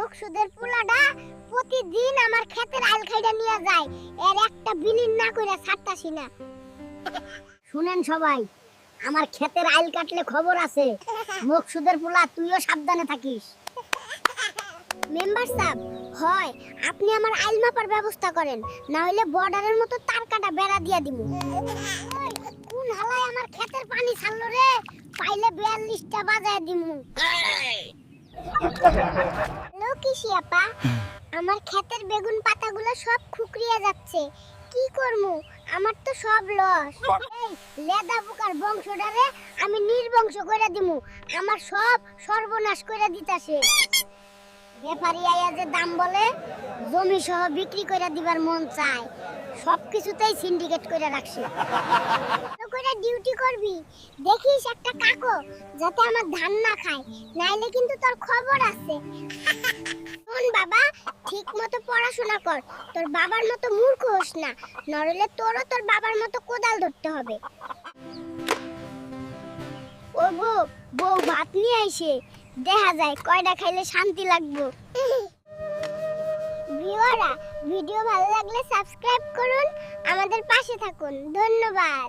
মুখসুদের পোলাটা প্রতিদিন আমার ক্ষেতের আল খাইটা নিয়ে যায়। এর একটা বিলীন না কইরা ছাড়তাছি না। শুনেন সবাই, আমার ক্ষেতের আইল কাটলে খবর আছে। মুখসুদের পোলা, তুইও সাবধানে থাকিস। মেম্বার সাহেব হয়, আপনি আমার আইল মাপার ব্যবস্থা করেন। না হলে বর্ডারের মতো তার কাটা বেড়া দিয়া দিব কোন হালায় আমার ক্ষেতের পানি ছাড়লো রে? পাইলে বিয়াল্লিশটা বাজায় দিমু। কৃষি আপা। আমার ক্ষেতের বেগুন পাতাগুলো সব খুকরিয়ে যাচ্ছে। কি করমু? আমার তো সব লস। এই লেদা পোকার বংশটারে আমি নির্বংশ করে দিমু। আমার সব সর্বনাশ করে দিতাছে। ব্যাপারী আইয়া যে দাম বলে জমি সহ বিক্রি করে দিবার মন চায়। সব কিছুতেই সিন্ডিকেট করে রাখছে। ডিউটি করবি? দেখিস একটা কাকো যাতে আমার ধান না খায়, নাইলে কিন্তু তোর খবর আছে। শোন বাবা ঠিক মতো পড়াশোনা কর। তোর বাবার মতো মূর্খ হোস না নরলে তোরও তোর বাবার মতো কোদাল ধরতে হবে। ও বউ বউ ভাত নিয়ে আইসে দেখা যায় কয়টা খাইলে শান্তি লাগবো। ভিডিও ভালো লাগলে সাবস্ক্রাইব করুন। আমাদের পাশে থাকুন। ধন্যবাদ।